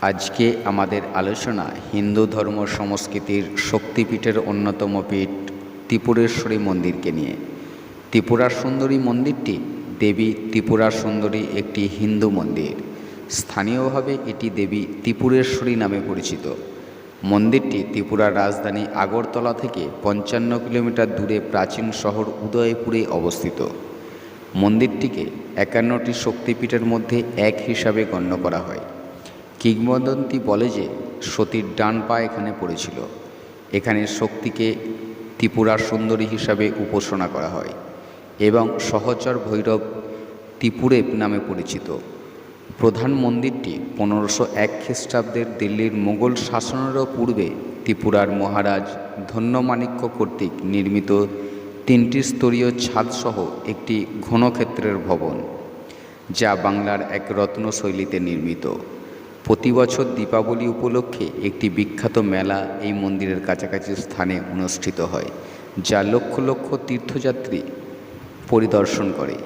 আজকে আমাদের আলোচনা হিন্দু ধর্ম সংস্কৃতির শক্তিপীঠের অন্যতম পীঠ ত্রিপুরেশ্বরী মন্দিরকে নিয়ে। ত্রিপুরা সুন্দরী মন্দিরটি দেবী ত্রিপুরা সুন্দরী একটি হিন্দু মন্দির। স্থানীয়ভাবে এটি দেবী ত্রিপুরেশ্বরী নামে পরিচিত। মন্দিরটি ত্রিপুরার রাজধানী আগরতলা থেকে পঞ্চান্ন কিলোমিটার দূরে প্রাচীন শহর উদয়পুরে অবস্থিত। মন্দিরটিকে একান্নটি শক্তিপীঠের মধ্যে এক হিসাবে গণ্য করা হয়। কিংবদন্তি বলে যে সতীর ডান পা এখানে পড়েছিল। এখানে শক্তিকে ত্রিপুরার সুন্দরী হিসাবে উপাসনা করা হয় এবং সহচর ভৈরব ত্রিপুরেব নামে পরিচিত। প্রধান মন্দিরটি পনেরোশো এক খ্রিস্টাব্দের দিল্লির মোগল শাসনেরও পূর্বে ত্রিপুরার মহারাজ ধন্যমাণিক্য কর্তৃক নির্মিত তিনটি স্তরীয় ছাদসহ একটি ঘনক্ষেত্রের ভবন, যা বাংলার এক রত্নশৈলীতে নির্মিত। প্রতি বছর দীপাবলি উপলক্ষে একটি বিখ্যাত মেলা এই মন্দিরের কাছাকাছি স্থানে অনুষ্ঠিত হয়, যা লক্ষ লক্ষ তীর্থযাত্রী পরিদর্শন করে।